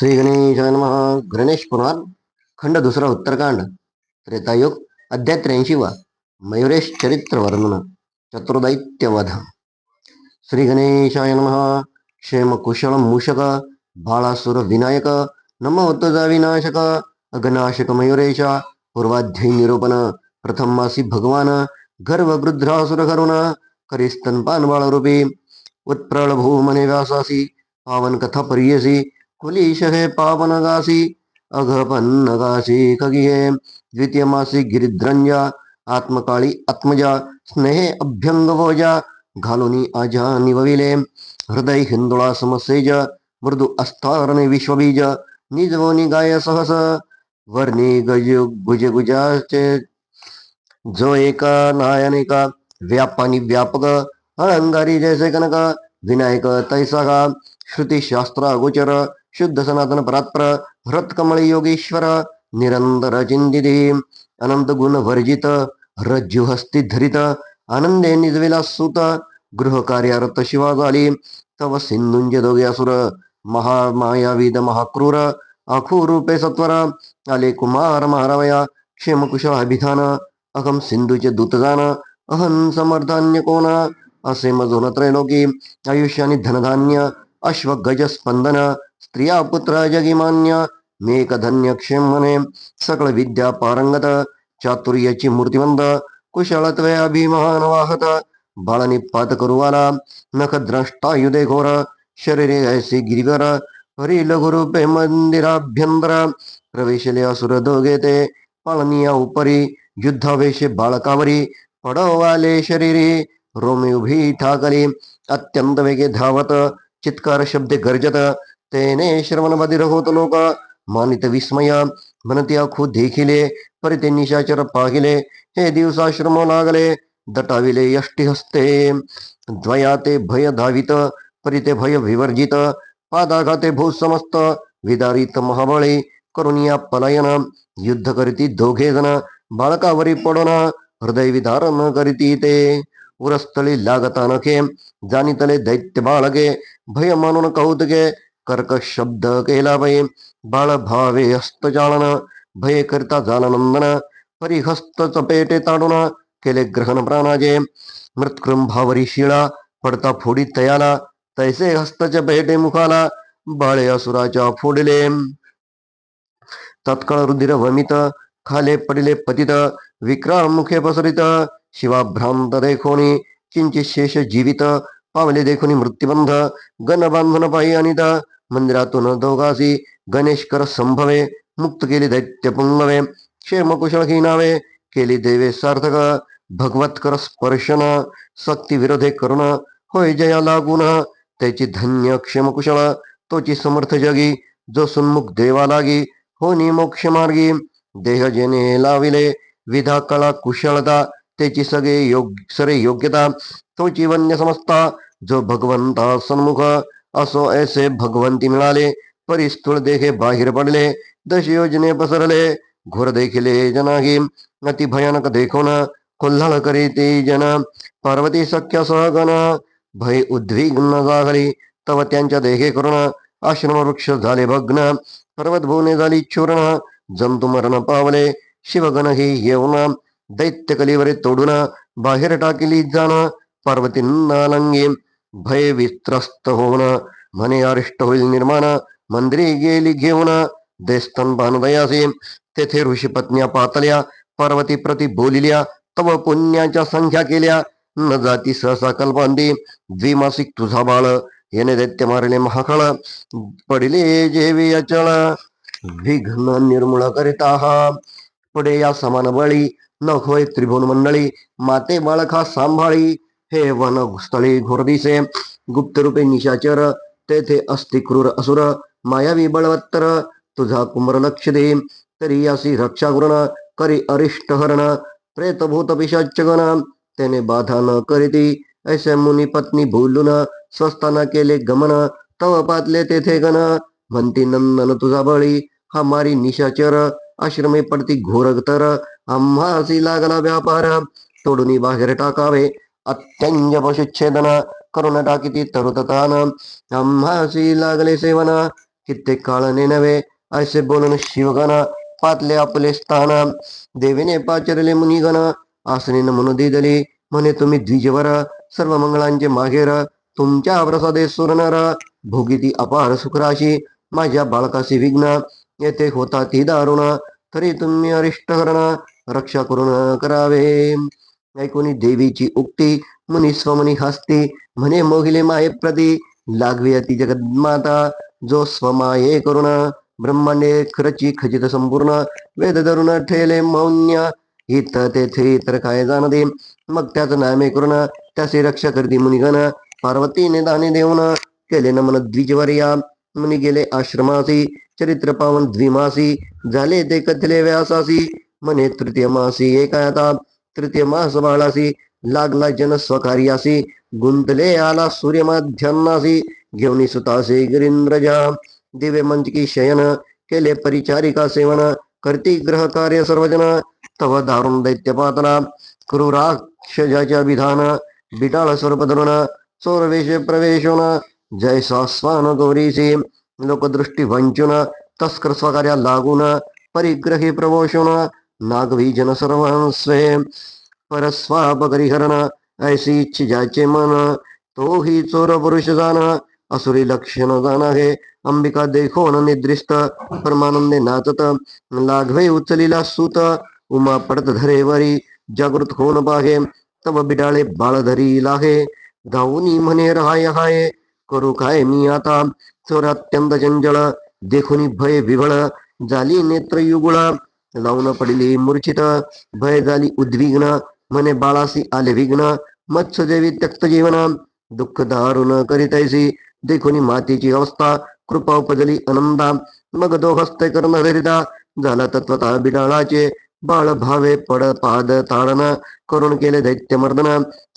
श्री गणेशाय नमः. गणेश पुराण खंड दुसरा उत्तरकांड. त्रेतायुग अध्याय त्र्याऐंशीवा मयुरेश चरित्र वर्णन. चतुर्दैत्यवध. श्री गणेशाय नमः. क्षेम कुशल मूषक बाळासुर विनायक नमो विनाशक अगनाशक मयुरेशा पूर्वाध्यायी निरूपण. प्रथम मासी भगवान गर्भ वृद्धासुर करुण करी स्तनपान बाळरूपी उत्प्रळ भूमने व्यासासी पावन कथा परियसी कुलीश हे पावन गासी अघपन्न गासी खगिये द्वितीय मासी गिरिद्रंजा आत्मकाळी आत्मजा, स्नेहे अभ्यंग भोजा घालुनी आजा निवविले हृदय हिंदुळा समसेज, मृदू अस्तारणे विश्वबीज निजवोनी गाय सहस, वर्णी गज गुज गुजाचे जो एका नायनिका, व्यापानी व्यापक अलंगारी जैसे कनक, विनायक तैसा का श्रुती शास्त्र अगोचर शुद्ध सनातन परात्पर हृत्कमळ योगेश्वर निरंतर चिंतिती अनंत गुण वर्जित रज्जु हस्ती धरित आनंदे निजविला सुत गृह कार्यारत शिवा झाली तव सिंधुंज दोघे असुर महामायाविद महाक्रूर आखू रूपे सत्वर आले कुमार महारावया क्षेमकुशल अभिधान अहम सिंधूचे दूतजान अहं समर्थान्य कोण असे मजून त्रैलोकी आयुष्य आणि धनधान्य अश्वगजस्पंदन स्त्रिया पुत्र जगिमान्य मेकधन्य क्षेमने सकळ विद्या पारंगत चातुर्याची मूर्तिमंद कुशलत्वे अभिमान वाहत बाळनिपात करुवाला नख द्रष्टा युदे घोर शरीरे ऐसे गिरिवर हरी लघुरूपे मंदिराभ्यंतर प्रवेशले असुर दोघे ते पाळनिया उपरी युद्धावेशे बाळकावरी पडवाले शरीरी रोमी उभी ठाकली अत्यंत वेगे धावत चित्कार शब्दे गर्जत तेने श्रवण बधिर होत लोक मानित विस्मय म्हणती आखू देखिले परी ते निशाचर पाहिले हे दिवसाश्रम लागले दटाविले यष्टी हस्ते द्वया ते भय धावित परी ते भय विवर्जित पादाघाते भू समस्त विदारित महाबळी करुनिया पलायन युद्ध करीती दोघे जण बाळकावरी पडोना हृदय विधारण करीती ते. उरस्थळी लागता नखे जाणीतले दैत्य बाळगे भय मानून कौतुके कर्कश शब्द केला भय बाळ भावे हस्तचालन भय करता जालनंदन परी हस्त चपेटे ताडून केले ग्रहण प्राणाजे मृत्कृंभावरी शिळा पडता फोडी तयाला तैसे हस्तच्या पेटे मुखाला बाळे असुराच्या फोडले. तत्काळ रुधिर वमित खाले पडिले पतित विक्राळ मुखे पसरित शिवाभ्रांत देखोनी किंचित शेष जीवित पावले देखोनी मृत्युबंध गण बांधून पायी अनित मंदिरातून दोघासी गणेशकर संभवे मुक्त केली दैत्य पुंगवे क्षेम ही नावे केली देवे सार्थक भगवतकर स्पर्शन सक्ती विरोधे करुण होय जया लागून त्याची धन्य क्षेमकुशळ तोची समर्थ जगी जो सुन्मुख देवा लागी हो मोक्ष मार्गी देह जेने लाविले विधा कला कुशलता त्याची सगळे योग सरे योग्यता तो वन्य समजता जो भगवंता सन्मुख असो ऐसे भगवंती मिळाले परिस्थूळ देखे बाहेर पडले दश योजने पसरले घोर देखिले जनाही अति भयानक देखोन कोल्हाळ करी ते जन पार्वती सख्य सहगण भय उद्विग्न जागली तव त्यांच्या देखे करुण आश्रम वृक्ष झाले भग्न पर्वत भुवने झाली चूर्ण जंतु मरण पावले शिवगण ही येऊन दैत्यकलीवरे तोडून बाहेर टाकली जाण पार्वतींना लंगी भय वित्रस्त होऊन म्हणे अरिष्ट होईल निर्माण मंदिरी गेली घेऊन देस्तन भानुदयासी तेथे ऋषी पत्न्या पातल्या पार्वती प्रती बोलिल्या तव पुण्याच्या संख्या केल्या न जाती सहसा कल्पांदी द्विमासिक तुझा बाळ येणे दैत्य मारले महाकळ पडिले जेवी अचळ विघ्न निर्मूळ करिता हा पुढे या समान बळी न होय त्रिभुवन मंडळी माते बाळखा सांभाळी हे वन स्थळी घोरदिसे गुप्त रूपे निशाचर तेथे अस्ति क्रूर असुर मायावी बळवत्तर तुझा कुंभर लक्ष दे तरी यासी रक्षा करुण करी अरिष्ट हरण प्रेत भूत गण त्याने बाधा न करीती ऐसे मुनी पत्नी भूलून स्वस्ताना केले गमन तव पातले तेथे गण म्हणती नंदन तुझा बळी हा मारी निशाचर आश्रमे पडती घोरगतर आम्हासी लागला व्यापार तोडून बाहेर टाकावे अत्यंज पशुच्छेदन करून टाकिती तरुततान आम्हासी लागले सेवन कित्येक काळाने नव्हे ऐसे बोलून शिवगण पातले आपले स्थान देवीने पाचरले मुनिगण आसने नमुन दिदली म्हणे तुम्ही द्विजवर सर्व मंगळांचे माघेर तुमच्या प्रसादे सुरनर भोगिती अपार सुखराशी माझ्या बाळकाशी विघ्न येथे होता ती दारुण तरी तुम्ही अरिष्ट करण रक्षा करून करावे. ऐकून देवीची उक्ती मुनी स्वमनी हस्ती म्हणे मोहिले माये प्रती लागवी अति जगन्माता जो स्वमाये करुण. ब्रह्मांडे खरची खचित संपूर्ण. वेद धरुण ठेले मौन्य. हित तेथे तर काय जाणदे? मग त्याच नामे करुण. त्याचे रक्षा करती मुनिगण. पार्वतीने दाने देऊन केले नमन द्विजवर्या. मुनी गेले आश्रमासी. चरित्र पावन द्विमासी. झाले ते कथले व्यासासी. म्हणे तृतीय मासी एकायता तृतीय मास बाळासी लागला जन स्वकार्यासी गुंतले आला सूर्यमाध्यान्नासी घेऊन सुतासे गिरींद्रजा दिवे मंचकी शयन केले परिचारिका सेवन करती ग्रह कार्य सर्वजन तव दारुण दैत्य पातना क्रूराक्षजाच्या विधान बिटाळ स्वरूप धरुण चोरवेश प्रवेशोन जय स्वास्वान गौरीसी लोकदृष्टी वंचुन तस्कर स्वकार्या लागून परिग्रही प्रवोषुन नागवी जन सर्वांस्वे परस्वापरिहरण ऐसी इच्छि ज्याचे मन तो ही चोर पुरुष जाण असुरी लक्षण जाण हे अंबिका देखोन निद्रिस्त परमानंदे नाचत लाघवे उचलिला सूत उमा पडत धरे वरी जागृत होऊन पाहे तब बिडाळे बाळ धरी लाहे धावूनी म्हणे रहाय हाय करू काय मी आता चोर अत्यंत चंजळ देखुनी भय विभळ झाली नेत्र युगुळ लावून पडली. मूर्छित भय झाली उद्विग्न. म्हणे बाळासी आले विघ्न. मत्स्यदेवी त्यक्त जीवन. दुःख दारुण करीतैसी देखुनी मातीची अवस्था. कृपा उपजली आनंदा. मग दोहस्ते कर्ण हरिदा. झाला तत्वता बिडाळाचे. बाळ भावे पड पाद ताडन. करून केले दैत्य मर्दन.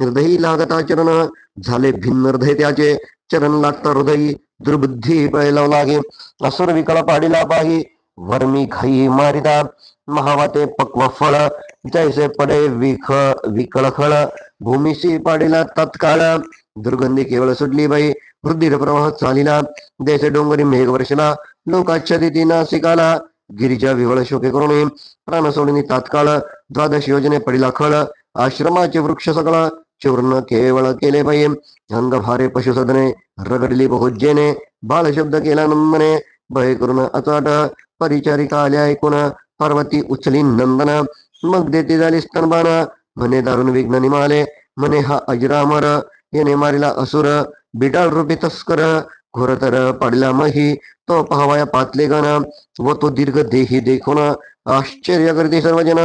हृदयी लागता चरण झाले भिन्न हृदय त्याचे. चरण लागता हृदयी दुर्बुद्धी पळायला लागे असुर विकळ पाडिला पाही. वर्मी खाई मारिदा महावाते पक्व फळ जैसे पडे विख विकळखळ भूमिशी पाडिला तत्काळ। दुर्गंधी केवळ सुटली बाई वृद्धीर प्रवाह चालिला देश डोंगरी मेघ वर्षला लोकाच्छदिती नासिकाला। गिरिजा विवळ शोके करून प्राण सोडणी तात्काळ द्वादश योजने पडिला खळ आश्रमाचे वृक्ष सगळ चूर्ण केवळ केले बाई। अंग भारे पशुसदने रगडली बहुज्जेने बाळ शब्द केला नंदने भय करून अचाट परिचारिका आल्या ऐकून पार्वती उचली नंदन. मग देते झाली स्तनबाण म्हणे दारुण विघ्न निमाले. म्हणे हा अजरामर. येणे मारिला असुर. बिटाळ रूपी तस्कर. घोरतर पडला मही. तो पहावाया पातले गण. व तो दीर्घ देही देखून आश्चर्य करते सर्वजन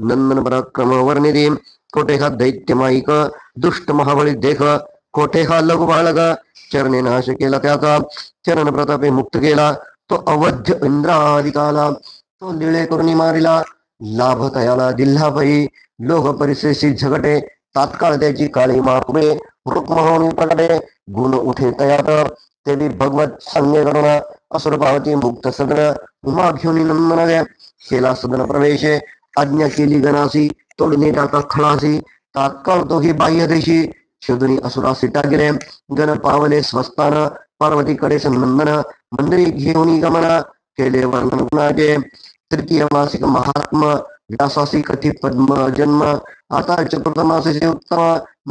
नंदन पराक्रम वर्णिधी कोठे हा दैत्य माईक दुष्ट महाबळी देख. कोठे हा लघु बाळग चरणे नाश केला त्याचा. चरण प्रतापे मुक्त केला. तो अवध्य इंद्राधिकाला तो निळे करून मारिला. लाभ तयाला दिल्हा लोक परिसेशी झगटे तात्काळ त्याची काळी मापुरे रुक्महोनी प्रकटे गुण उठे तयात. तेवी भगवत संज्ञ करुण असुर पावती मुक्त सदन उमा घेऊन नंदन केला सदन प्रवेशे आज्ञा केली गणासी तोडणी टाका खळासी तात्काळ तो ही बाह्य देशी शोधुनी असुरासी टाकले. गण पावले स्वस्तान पार्वतीकडे नंदन मंदिरी घेऊन गमन केले वर्णन गुणाचे तृतीय मासिक महात्मा व्यासासी कथी पद्म जन्म. आता चतुर्थ मासिक उत्तम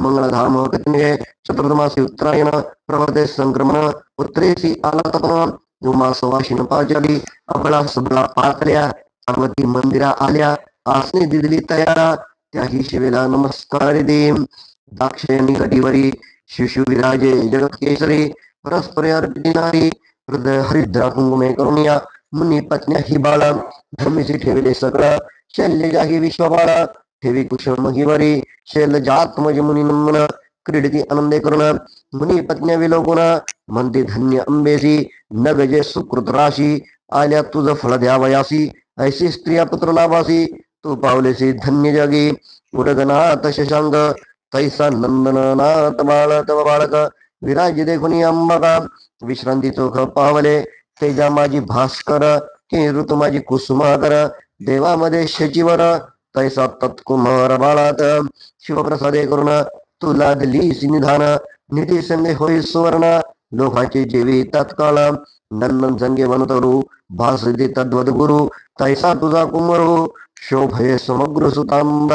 मंगळधाम कथने चतुर्थ उत्तरायण प्रवर्ते संक्रमण उत्तरेसी आला तपन उमा सवाशिन पाचाली अबळा सबळा पातल्या पार्वती मंदिरा आल्या आसने दिदली तयारा त्याही शिवेला नमस्कार दे दाक्षिणी कटीवरी शिशु विराजे जगत केसरी परस्पर हृदय हरिद्रा कुंकुमे करुणिया मुनी पत्न्या हि बाळा धर्मीची ठेवले सगळं शल्य जागी विश्वबाळा ठेवी कुशल महिवरी शैल जात मज मुनी नमन क्रीडती आनंदे करुण मुनी पत्न्या विलोकुण म्हणते धन्य अंबेसी नगजे सुकृत राशी आल्या तुझ फळ द्यावयासी ऐशी स्त्रिया पुत्र लाभासी तू पावलेसी धन्य जगी उडगनाथ शशांक तैसा नंदननाथ बाळ तव बाळक विराज देखुनी अंबगा विश्रांती चोख पावले. तेजा माझी भास्कर के ऋतू माझी कुसुमाकर देवामध्ये शचिवर तैसा तत्कुमार बाळात. शिवप्रसादे करुण तू लागली निधान निधी संगे होई सुवर्ण लोकांचे जेवी तत्काळ. नंदन संगे वनतरू भासते तद्वत गुरु तैसा तुझा कुमरू. शोभये समग्र सुतांब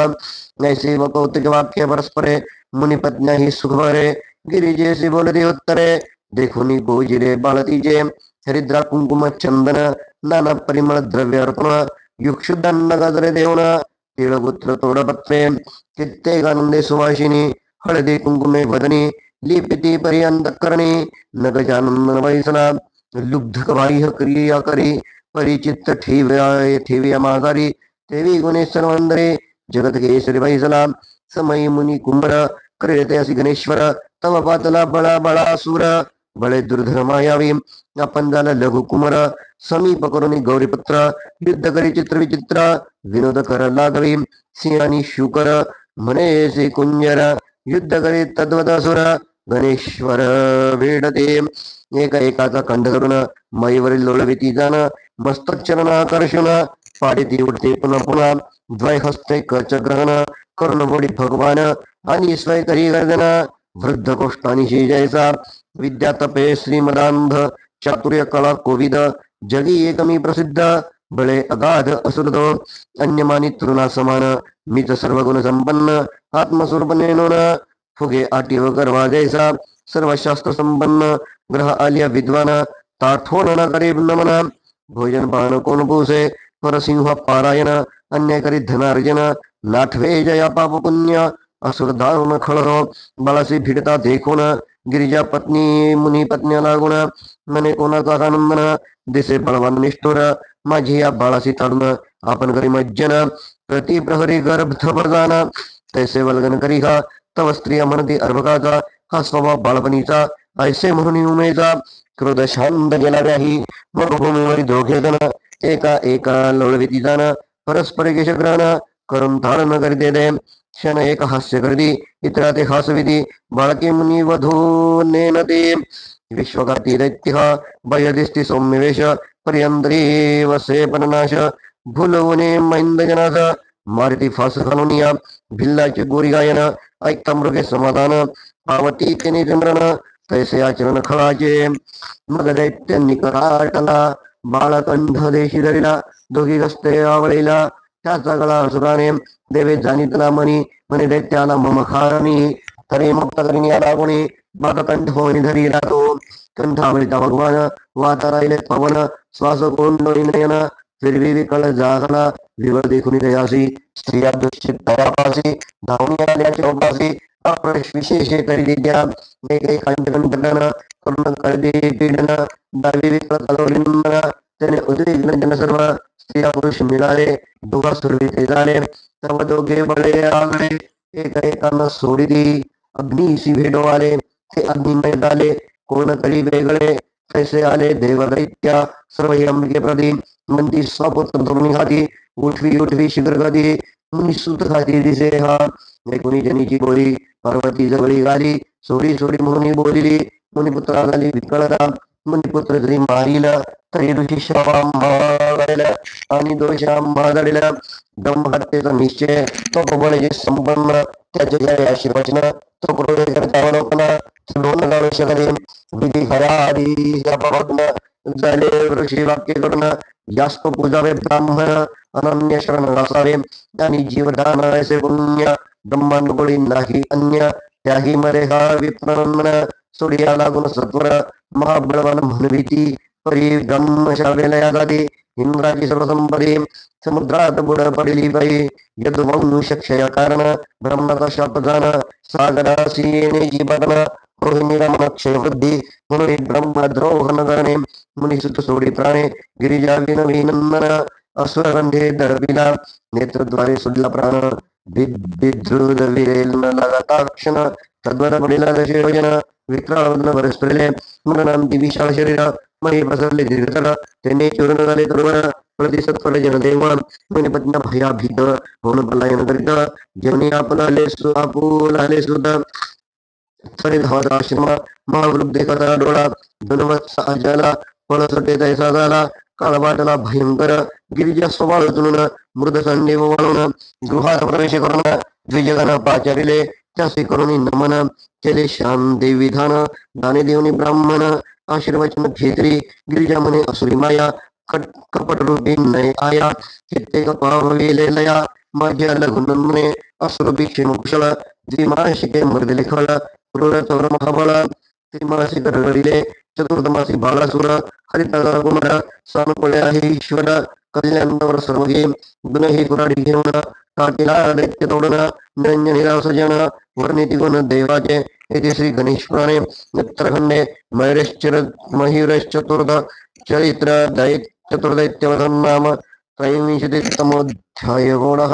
नैसे व कौतिक वाक्य परस्परे मुनिपत्न्या ही सुखभरे. गिरिजेसी बोलते उत्तरे देखुनी गोजिरे बाळतीजे हरिद्रा कुंकुम चंदन नाना परिमळ द्रव्य अर्पण युक्षुदन्न गजरे देवण तिळगुत्र तोडपत्रे कित्येक आनंदे सुवासिनी हळदी कुंकुमे वदनी लिपिती पर्यंत करणी नगजानंदन वैसना लुब्ध बाह्य क्रिया करी परिचित ठेव्या ठेविया माघारी देवी गुणे सर्वांदरे जगत केसरी वैसला समयी मुनी कुंभर क्रीडते गणेश्वर तव पातला बळा बळा सुर बळे दुर्धर मायावी आपण झाला लघु कुमार समीप करून गौरीपुत्र युद्ध करी चित्र विचित्र विनोद कर लागवी सिंहानी शुकर म्हणे कुंजर युद्ध करी तद्वदासुर गणेश्वर वेडते एका एकाचा खंड करून मईवरील लोळविती जाण मस्तक चरण आकर्षण पाडीती उडते पुन्हा पुन्हा द्वय हस्ते कच ग्रहण कर्णबोडी भगवान आणि स्वय करी गर्जना वृद्ध कोष्टानी शेजायचा विद्या तपे श्रीमदांध चातुर्य कला कोविद जगी एकमी प्रसिद्ध बळे अगाध असुरद अन्यमानी तृणा समान मित सर्व गुण संपन्न आत्मस्वरूप नेनोन फुगे आटी व गर्वा जैसा सर्व शास्त्र संपन्न ग्रह आलिया विद्वान ताठो न करे नमन भोजन पान कोण पुसे परसिंह पारायण अन्य करी धनार्जन नाठवे जया पाप पुण्य असुर दारुण खळरो बाळाशी भिडता देखून गिरिजा पत्नी मुनी पत्न्या लागून मने कोणाचा आनंदन दिसे बळवान निष्ठुर माझी या बाळासी ताडून आपण करी मज्जन प्रति प्रहरी गर्भ प्रदान तैसे वल्गन करी हा तव स्त्रिया म्हणती अर्भकाचा हा स्वभाव बाळपणीचा ऐसे म्हणून उमेचा क्रोध शांत गेला नाही मरुभूमीवरी दोघे जण एका एका लोळविती जाण परस्पर केशग्रहण करून तारण करीते दे क्षण एक हास्य करदी इतरा ते हासविधी बाळकी मुनी वधू नेनते विश्वघाती दैत्य भयदिस्ती सौम्यवेश पर्यंतरी वसे पननाश भुलवणे मैंद जनास मारुती फास घालून या भिल्लाचे गोरी गायन ऐकता मृगे समाधान पावती तेने चंद्रन तैसे आचरण खळाचे मग दैत्य निकराटला बाळकंठ देशी धरिला दोघी हस्ते आवळीला त्याचा गळा असुराने देवे जाणीतला मनी म्हणे दैत्याला मम खारणी तरी मुक्त करीन या लागुणी मग कंठ होईन धरी राहतो कंठावळीचा भगवान वाता राहिले पवन श्वास कोंडोळी फिरवी विकळ जागला विवर देखून दयासी स्त्रिया दुश्चित तयापासी धावणी आल्याचे उपासी अप्रश विशेष करी विद्या एक एक कंठकंठन करुण कळदे पीडन दावी विकळ कलोलिंदन त्याने उद्विग्न जन सर्व स्त्रिया पुरुष मिळाले दोघा सुरवी ते झाले. सर्व दोघे बळे आगळे एक एकानं सोडिली अग्निशी भेडो आले ते अग्निमय झाले कोण करी वेगळे कैसे आले देव सर्व हे अंबिके प्रदी मंदी स्वपुत्र धरून घाती उठवी उठवी शीघ्र गदी मुनी सुत खाती दिसे हा कोणी जनीची बोली पार्वती जवळी गाली सोडी सोडी म्हणून बोलिली मुनिपुत्रा झाली विकळता मुनिपुत्र जरी मारिला तरी ऋषी श्रवा आणि दोषा मारलेला ब्रह्महत्येचा निश्चय तो प्रबळ संपन्न त्याच्या जय तो क्रोध करता अवलोकन दोन गावे शकले विधी हरारी झाले ऋषी वाक्य करून जास्त पूजावे ब्राह्मण अनन्य शरण असावे आणि जीवदान असे पुण्य ब्रह्मांडकोळी नाही अन्य त्याही मरे हा विप्रमण सोडिया लागून सत्वर महाबळवान म्हणविती परी ब्रह्मशावेलया जाते इंद्राची सर्वसंपदे समुद्रात बुड पडली बाई यदवंश क्षय कारण ब्रह्माचा शाप जाण सागरासी येण्याची बदन रोहिणी रमण क्षय वृद्धी म्हणून ब्रह्मद्रोह न करणे मुनिसुत सोडी प्राणे गिरिजा विनंदन असुरगंधे दडविला नेत्रद्वारे सुडला प्राण विद्रुद विरेल न लगाता क्षण तद्वत पडिला दशे योजन विक्राळवदन त्यांनी चूर्ण झाले तरुण प्रतिसत्पर जनदेव म्हणे पत्न्या भयाभीत होऊन पलायन करीत जनी आपण आले सु आपूल आले सुद्धा तरी धावत आश्रम महावृद्ध कथा डोळा धनवत अजाला पळसटे तैसा झाला काळवाटला भयंकर गिरिजा स्वभाव उचलून मृद संदेव वळून गृहात प्रवेश करून द्विजगण पाचारिले त्यासी करुणी नमन केले शांती विधान दाने देवनी ब्राह्मण आशीर्वचन घेतली गिरिजा मने असुरी माया कट कपट रूपी नय आया चित्ते पावलेले लया माझ्या लघुनंदने असुरभी क्षेम भीषण कुशळ द्विमासिके मर्दिले खळ क्रूर चौर महाबळ त्रिमासिक रडिले चतुर्दमासी बाळासुर हरितगर कुमार सानुकुळे आहे ईश्वर कल्याणवर सर्वगे गुण हे कुराडी घेऊन टाकीला दैत्य तोडण निरंजन निरासजन वर्णिती गुण देवाचे येथे श्री गणेश पुराणे उत्तराखंडे मयुरेश्चर मयुरेश्चतुर्थ चरित्र दैत चतुर्दैत्यवधन नाम त्रयोविंशतितमोऽध्याय गुणः